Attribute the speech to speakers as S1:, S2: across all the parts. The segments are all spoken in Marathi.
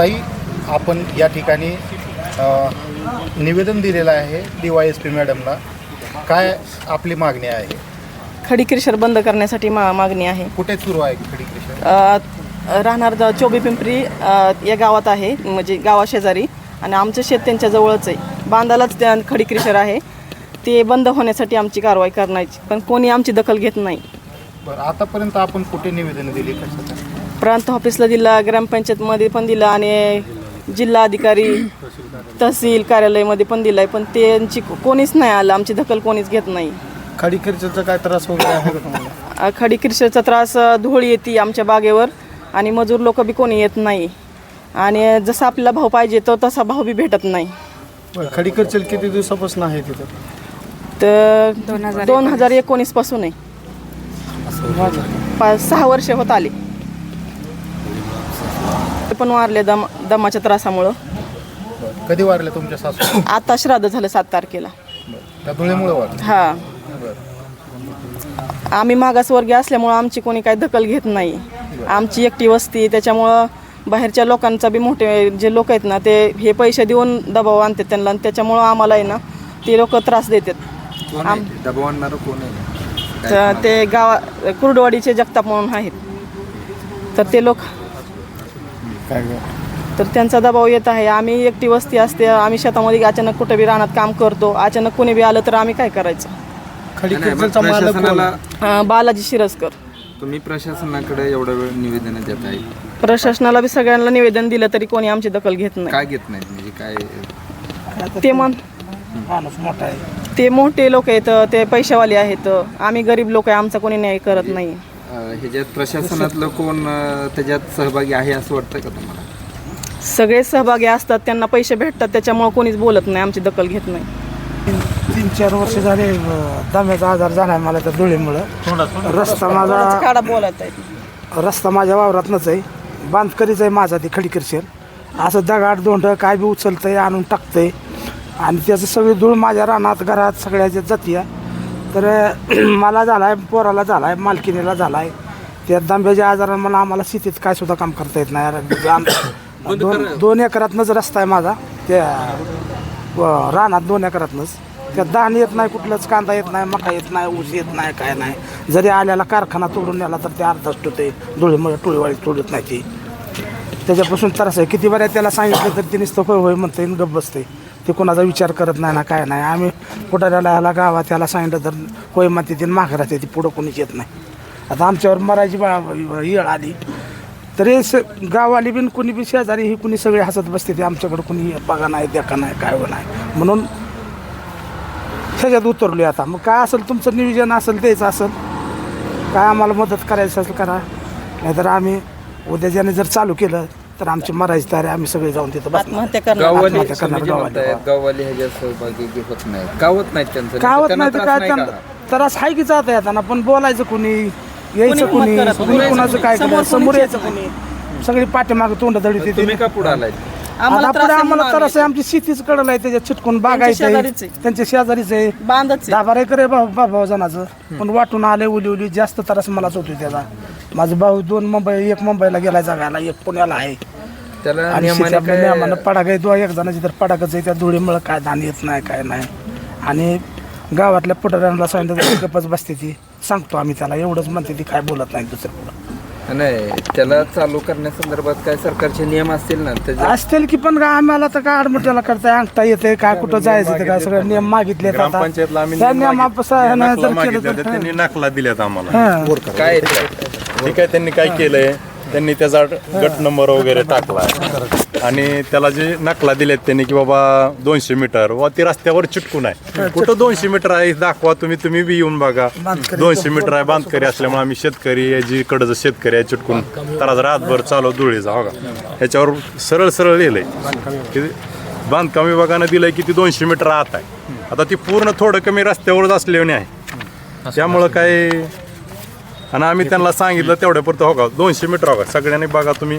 S1: ताई आपण या ठिकाणी निवेदन दिलेलं आहे डी वाय एस पी मॅडमला. काय आपली मागणी आहे?
S2: खडी क्रिशर बंद करण्यासाठी मा मागणी आहे.
S1: कुठे सुरू आहे खडी कृषी
S2: अ, राहणार ज- चोबी पिंपरी अ, या गावात आहे म्हणजे गावाशेजारी आणि आमचं शेत त्यांच्या जवळच आहे. बांधालाच त्या खडी क्रिशर आहे. ते बंद होण्यासाठी आमची कारवाई करण्याची पण कोणी आमची दखल घेत नाही.
S1: बरं आतापर्यंत आपण कुठे निवेदन दिली कशाचं
S2: प्रांत ऑफिसला दिला ग्रामपंचायतमध्ये पण दिला आणि जिल्हा अधिकारी तहसील कार्यालयामध्ये पण दिला आहे पण त्यांची कोणीच नाही आलं. आमची दखल कोणीच घेत नाही.
S1: खडी खर्चाचा काय त्रास वगैरे आहे का तुम्हाला?
S2: अ, खडी क्रिशरचा त्रास धूळ येते आमच्या बागेवर आणि मजूर लोक बी कोणी येत नाही. आणि जसा आपल्याला भाव पाहिजे तो तसा भाव बी भेटत नाही.
S1: खडी खर्चल किती दिवसापासून आहे तिथं?
S2: तर दोन हजार एकोणीस. पासून आहे. पाच सहा वर्ष होत आली. ते पण वारले दम दमाच्या त्रासामुळं.
S1: कधी वारले तुमच्या सासू?
S2: आता श्राद्ध झालं सात तारखेला.
S1: बरं. त्या धुळेमुळे वारले.
S2: हा.
S1: बरं
S2: आम्ही मागासवर्गीय असल्यामुळं आमची कोणी काही दखल घेत नाही. आमची एकटी वस्ती त्याच्यामुळं बाहेरच्या लोकांचा बी मोठे जे लोक आहेत ना ते हे पैसे देऊन दबाव आणतात त्यांना. आणि त्याच्यामुळं आम्हाला आहे ना ते लोक त्रास देतात. आम-
S3: दबाव आणणारं कोण आहे?
S2: तर ते गावा कुर्डवाडीचे जगताप म्हणून आहेत. तर ते लोक तर त्यांचा दबाव येत आहे. आम्ही एकटी वस्ती असते आम्ही शेतामध्ये अचानक कुठे बी रानात काम करतो अचानक कोणी बी आलं तर आम्ही काय करायचं?
S1: खडी
S3: नाही, मग
S1: खर्चाचा मालक कोण?
S3: प्रशासनाला
S2: अं, बालाजी शिरसकर.
S3: तुम्ही प्रशासनाकडे एवढा वेळ निवेदन देत आहे?
S2: प्रशासनाला बी सगळ्यांना निवेदन दिलं तरी कोणी आमची दखल घेत नाही.
S3: काय घेत नाहीत? म्हणजे काय
S2: ते म्हण ते मोठे लोक आहेत ते पैशावाले आहेत. आम्ही गरीब लोक आहे आमचा कोणी न्याय करत नाही.
S3: अं, ह्याच्यात प्रशासनातलं कोण त्याच्यात सहभागी आहे असं वाटतं का तुम्हाला?
S2: सगळे सहभागी असतात त्यांना पैसे भेटतात त्याच्यामुळे कोणीच बोलत नाही आमची दखल घेत नाही.
S4: तीन चार वर्ष झाले अं, दम्याचा आजार झाला आहे मला त्या धुळीमुळं. रस्ता माझा
S2: काढा बोलत आहे?
S4: रस्ता माझ्या वावरातनंच आहे. बांधकरीच आहे माझा ती खडीकरशेर असं दगाड दोंड काय बी उचलतंय आणून टाकतंय. आणि त्याचं सगळी धूळ माझ्या रानात घरात सगळ्याच्यात जाते तर मला झाला आहे पोराला झाला आहे मालकिनीला झाला आहे त्या दांब्याच्या आजारानं मला आम्हाला शेतीत काय सुद्धा काम करता येत नाही. आम- दोन दोन एकरातनंच रस्ता आहे माझा. त्या व- रानात दोन एकरातनंच. त्यात धान येत नाही कुठलंच कांदा येत नाही मका येत नाही ऊस येत नाही काय नाही. जरी आल्याला कारखाना तोडून नेला तर ते अर्धाच टुते डोळीमुळे टोळीवाळी तोडत नाही ती. त्याच्यापासून त्रास आहे. किती बऱ्या त्याला सांगितलं तर ते नुसतं होय होय म्हणते गप्प बसते ते कोणाचा विचार करत नाही ना काय नाही. आम्ही पुढाऱ्याला ह्याला गावात त्याला सांगितलं तर होय म्हणते ते माघ ती पुढं कोणीच येत नाही. आता आमच्यावर मरायची बा येळ आली. तरी स गाववाली बिन कुणी बी शेजारी ही कुणी सगळे हसत बसते ते आमच्याकडे कुणी बघा नाही देखा नाही काय हो नाही. म्हणून ह्याच्यात उतरलो आता. मग काय असेल तुमचं नियोजन असेल द्यायचं असेल काय आम्हाला मदत करायचं असेल करा. नाहीतर आम्ही उद्या ज्याने जर चालू केलं तर आमची मरायची तयारी आम्ही सगळे जाऊन तिथं बसणार.
S2: आत्महत्या करणार.
S3: गाववाली
S4: आत्महत्या करणार
S3: तुम्ही जे
S4: गाववाली.
S3: म्हणतायत, गाववाली ह्याच्यात सहभागी होत नाही. गावत नाहीत त्यांचं
S4: कावत
S3: त्यांना
S4: नाही तर
S3: त्रास
S4: काय
S3: नाही
S4: त्यांना
S3: का?
S4: त्रास आहे की जाता येताना पण बोलायचं कुणी यायचं
S2: कोणी
S4: कुणी
S2: हिंमत करत
S4: कुणी
S2: नाही.
S4: कुणाचं काय
S2: समोर
S4: करायचं समोर यायचं कुणी. सगळी पाठीमागं तोंड दळीत
S3: तुम्ही का पुढे आलाय?
S2: आम्हाला
S4: आता
S2: त्रास
S4: पुढे
S2: आहे
S4: आम्हाला
S2: म्हणून
S4: त्रास आहे. आमची शेतीच कडल आहे त्याच्यात चिटकून बागायचं
S2: शेजारीच
S4: आहे
S2: आहे.
S4: त्यांच्या शेजारीच आहे.
S2: बांधच आहे.
S4: दहा बारा एकर आहे भाऊ भाऊ जणाचं पण वाटून आले उली उली जास्त त्रास मलाच होतोय त्याचा. माझा भाऊ दोन मुंबई एक मुंबईला गेलाय जगायला एक पुण्याला आहे.
S3: त्याला
S4: आणि
S3: नियमाने काय
S4: नियमानं आहे दोन एक जणाची तर पडाकच आहे त्या धुळीमुळं काय धान येत नाही काय नाही. आणि गावातल्या पुढाऱ्यांना सांगितलं तर गप्पच बसते ती. सांगतो आम्ही त्याला एवढंच म्हणते ती काय बोलत नाही दुसरं पुढं
S3: नाही त्याला चालू करण्यासंदर्भात काय सरकारचे नियम असतील ना त्याच्या
S4: असतील की पण काय आम्हाला तर काय आडमुट्याला करताय अंगठा येते काय कुठं जायचं ते काय सगळे नियम मागितले आता.
S5: ग्रामपंचायतला आम्ही नियम नाकला त्यांनी नाकला दिल्यात आम्हाला.
S3: काय आहे ते?
S5: ठीक आहे त्यांनी काय केलंय? त्यांनी त्याचा गट नंबर वगैरे टाकलाय. आणि त्याला जे नकला दिलेत त्यांनी की बाबा दोनशे मीटर व ती रस्त्यावर चिटकून आहे. कुठं दोनशे मीटर आहे? दाखवा तुम्ही तुम्ही बी येऊन बघा. दोनशे मीटर आहे बांधकरी असल्यामुळे आम्ही शेतकरी आहे जी कडचं शेतकरी आहे चिटकून तर रातभर चालू धुळीचा हो का? ह्याच्यावर सरळ सरळ लिहिलंय. की बांधकाम विभागानं दिलंय की ती दोनशे मीटर आत आहे. आता ती पूर्ण थोडं कमी रस्त्यावरच असल्याने आहे. त्यामुळं काय आणि आम्ही त्यांना सांगितलं तेवढ्या पुरतं हो का? दोनशे मीटर हो का? सगळ्यांनी बघा तुम्ही.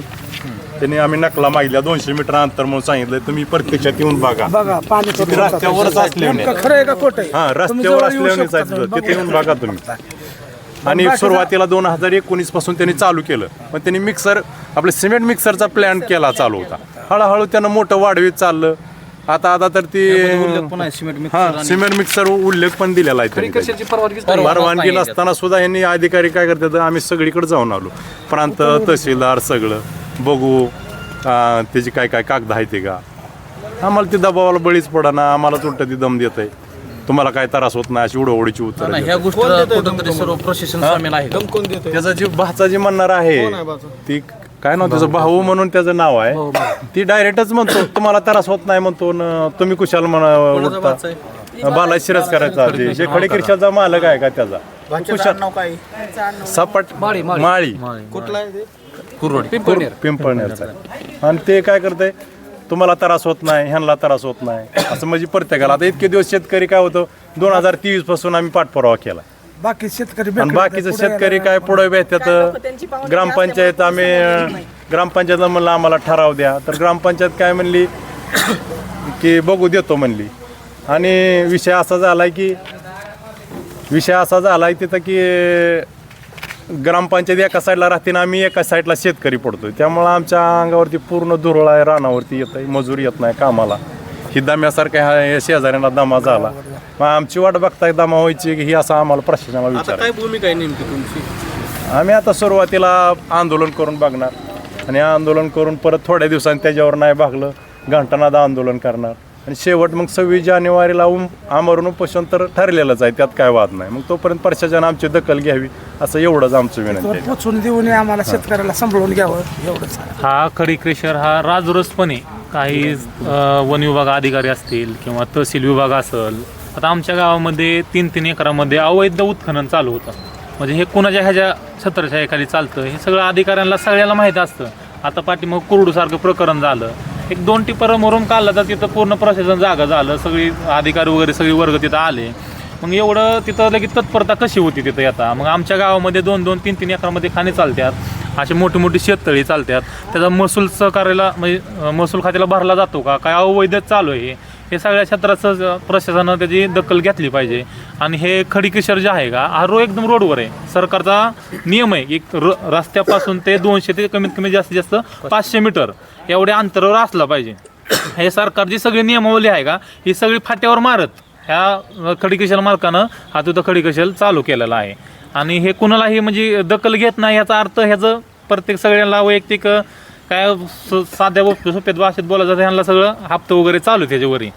S5: त्यांनी आम्ही नकला मागितल्या दोनशे मीटर अंतर म्हणून सांगितलं तुम्ही प्रत्यक्षात येऊन बघा.
S4: बघा पाणी
S5: किती रस्त्यावरच असल्याने
S4: आहे आहे?
S5: हा
S4: तुम्ही
S5: रस्त्यावर.
S4: बघू
S5: तिथे येऊन बघा तुम्ही. आणि सुरुवातीला दोन हजार एकोणीसपासून त्यांनी चालू केलं. पण त्यांनी मिक्सर आपलं सिमेंट मिक्सरचा प्लॅन केला चालू होता. हळूहळू त्यानं मोठं वाढवीत चाललं. आता आता तर ती हा सिमेंट मिक्सर उल्लेख पण दिलेला आहे त्यांनी त्याच्यात.
S3: कशाची परवानगी
S5: परवानगी नसताना सुद्धा यांनी अधिकारी काय करतात आम्ही सगळीकडे जाऊन आलो. प्रांत तहसीलदार सगळं. बघू अं, त्याची काय काय कागद आहे ते का? आम्हाला ते दबावाला बळीच पडा आम्हाला उलट ती दम देत आहे तुम्हाला काय त्रास होत नाही अशी उडवडीची उत्तर
S6: ह्या गोष्टीला कुठंतरी सर्व प्रशासन सामील आहे.
S5: त्याचा जी भाचा जी म्हणणार आहे ती काय नाव त्याचं? भाऊ म्हणून त्याचं नाव आहे. ती डायरेक्टच म्हणतो तुम्हाला त्रास होत नाही म्हणतो न तुम्ही कुशाल म्हणा उठता. बाला शिरस करायचा जे जे खडेकिरशाचा मालक आहे का त्याचा? कुशाल. सपाट माळी पिंपळनेरचा आणि ते काय करते तुम्हाला त्रास होत नाही ह्यांना त्रास होत नाही. असं म्हणजे प्रत्येकाला. आता इतके दिवस शेतकरी काय होतं? दोन हजार तेवीसपासून आम्ही पाठपुरावा केला.
S4: बाकी शेतकरी
S5: आणि बाकीचं
S4: पुढे
S5: शेतकरी काय पुढे भेटतात? ग्रामपंचायत आम्ही ग्रामपंचायत म्हणलं आम्हाला ठराव द्या. तर ग्रामपंचायत काय म्हणली की बघू देतो म्हणली. आणि विषय असा झालाय की विषय असा झालाय तिथं की ग्रामपंचायत एका साईडला राहते ना आम्ही एका साईडला शेतकरी पडतोय. त्यामुळं आमच्या अंगावरती पूर्ण धुरळ आहे रानावरती येत आहे मजूर येत नाही कामाला. ही दम्यासारखं हा या शेजाऱ्यांना दमा झाला. मग आमची वाट बघताय दमा व्हायची की ही असं आम्हाला प्रशासनाला विचार
S6: काय भूमिका आहे नेमकी तुमची?
S5: आम्ही आता सुरुवातीला आंदोलन करून बघणार. आणि आंदोलन करून परत थोड्या दिवसांनी त्याच्यावर नाही भागलं घंटानाद आंदोलन करणार. आणि शेवट मग सव्वीस जानेवारीला उम आमरण उपोषण तर ठरलेलंच आहे त्यात काय वाद नाही. मग तोपर्यंत प्रशासन आमची दखल घ्यावी असं एवढंच आमचं विनंती आहे.
S4: पोचून देऊन आम्हाला शेतकऱ्याला सांभाळून घ्यावं एवढंच
S7: हा खडीक्रेशर हा राजरसपणे. काही अ, वन विभाग अधिकारी असतील किंवा तहसील विभाग असेल आता आमच्या गावामध्ये तीन तीन एकरामध्ये अवैध उत्खनन चालू होतं. म्हणजे हे कुणाच्या ह्याच्या छत्रछायाखाली चालतं हे सगळं अधिकाऱ्यांना सगळ्याला माहीत असतं. आता पाठीमग कुरडूसारखं प्रकरण झालं. एक दोन टिपर मरून काढलं तर तिथं पूर्ण प्रशासन जागा झालं सगळी अधिकारी वगैरे सगळी वर्ग तिथं आले. मग एवढं तिथं लगेच तत्परता कशी होती तिथं येता मग आमच्या गावामध्ये दोन दोन तीन तीन एकरामध्ये खाणे चालतात असे मोठी मोठी शेततळी चालतात त्याचा महसूल सहकार्याला म्हणजे महसूल खात्याला भरला जातो का? काय अवैध चालू आहे हे सगळ्या क्षेत्राचं प्रशासनानं त्याची दखल घेतली पाहिजे. आणि हे खडीकिशर जे आहे का हा रो एकदम रोडवर आहे. सरकारचा नियम आहे की र रस्त्यापासून ते दोनशे ते कमीत कमी जास्तीत जास्त पाचशे मीटर एवढ्या अंतरावर असलं पाहिजे. हे सरकारची सगळी नियमावली आहे का ही सगळी फाट्यावर मारत ह्या खडीकशल मालकानं हा तिथं खडीकशल चालू केलेला आहे. आणि हे कुणालाही म्हणजे दखल घेत नाही याचा अर्थ ह्याचं प्रत्येक सगळ्यांना वैयक्तिक काय स- साध्या व- सोप्यात भाषेत बोलायचं तर ह्यांना सगळं हप्तं वगैरे चालू आहे त्याच्यावरही.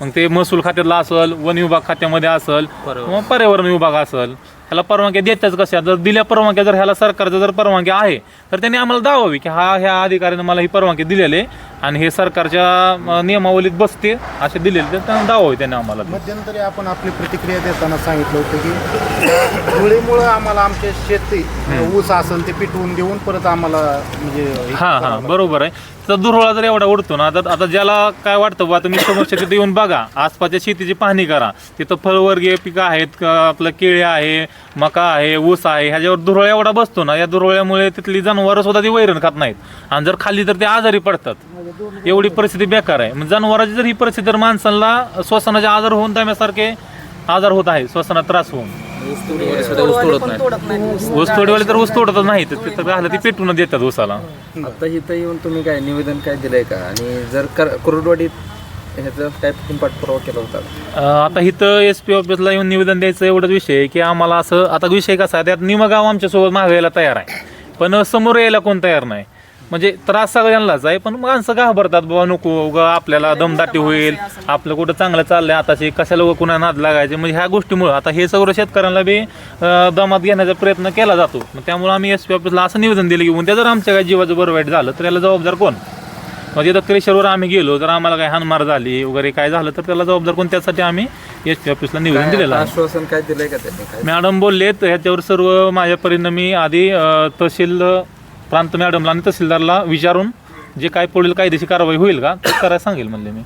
S7: मग ते महसूल खात्यातला असेल वन विभाग खात्यामध्ये असेल किंवा पर्यावरण विभाग असेल. ह्याला परवानग्या देतात कशा? जर दिल्या परवानग्या जर ह्याला सरकारच्या जर परवानग्या आहे तर त्यांनी आम्हाला दावावी की हा ह्या अधिकाऱ्याने मला ही परवानगी दिलेली आहे आणि हे सरकारच्या नियमावलीत बसते असे दिलेले तर त्यांना दावावी त्यांनी आम्हाला.
S1: मध्यंतरी आपण आपली प्रतिक्रिया देताना सांगितलं होतं की धुळीमुळं आम्हाला आमचे शेती ऊस असेल ते पिटवून देऊन परत आम्हाला म्हणजे हे
S7: हा बरोबर आहे. तर दुर्वळा जर एवढा उडतो ना तर आता ज्याला काय वाटतं बा तुम्ही समोर तिथे येऊन बघा आसपासच्या शेतीची पाहणी करा. तिथं फळवर्गीय पिकं आहेत क- आपलं केळी आहे मका आहे ऊस आहे ह्याच्यावर दुर्वळा एवढा बसतो ना या दुर्वळ्यामुळे तिथली जनावरं सुद्धा ती वैरण खात नाहीत. आणि जर खाल्ली तर ते आजारी पडतात. एवढी परिस्थिती बेकार आहे. मग जनावरांची जर ही परिस्थिती जर माणसांना श्वसनाचे आजार होऊन त्यासारखे आजार होत आहे श्वसनात त्रास होऊन.
S6: तोडत नाही.
S7: ऊस तोडीवाले तर ऊस तोडतच नाही. तर तिथं राहिलं ती पेटून देतात ऊसाला.
S3: आता इथं येऊन तुम्ही काय निवेदन काय दिलंय का? आणि जर कर कुरुडवाडीत ह्याचा काय तुम्ही पाठपुरावा केला होता? का?
S7: अं, आता इथं एस पी ऑफिसला येऊन निवेदन द्यायचं एवढंच विषय आहे की आम्हाला असं आता विषय कसा आहे त्यात निमगाव आमच्यासोबत मागायला तयार आहे. पण समोर यायला कोण तयार नाही. म्हणजे त्रास सगळ्यांनाच आहे पण माणसं घाबरतात बाबा नको उगा आपल्याला दमदाटी होईल. आपलं कुठं चांगलं चाललंय आताशी कशाला उगा कुणा नाद लागायचे? म्हणजे ह्या गोष्टीमुळं आता हे सगळं शेतकऱ्यांना बी अं, दमात घेण्याचा प्रयत्न केला जातो. मग त्यामुळे आम्ही एस पी ऑफिसला असं निवेदन दिलं की उद्या जर आमच्या काही जीवाचं बरं वाईट झालं तर याला जबाबदार कोण? म्हणजे तर क्रेशरवर आम्ही गेलो जर आम्हाला काही हानमार झाली वगैरे काय झालं तर त्याला जबाबदार कोण त्यासाठी आम्ही एस पी ऑफिसला निवेदन दिलेलं आहे.
S3: आश्वासन काय दिलंय का त्यांनी? काय
S7: मॅडम बोलले तर ह्याच्यावर सर्व माझ्या परीनं मी आधी अ, तहसील प्रांत मॅडमला आणि तहसीलदारला विचारून जे काय पुढील कायदेशीर कारवाई होईल का ते करायला सांगेल म्हणले मी.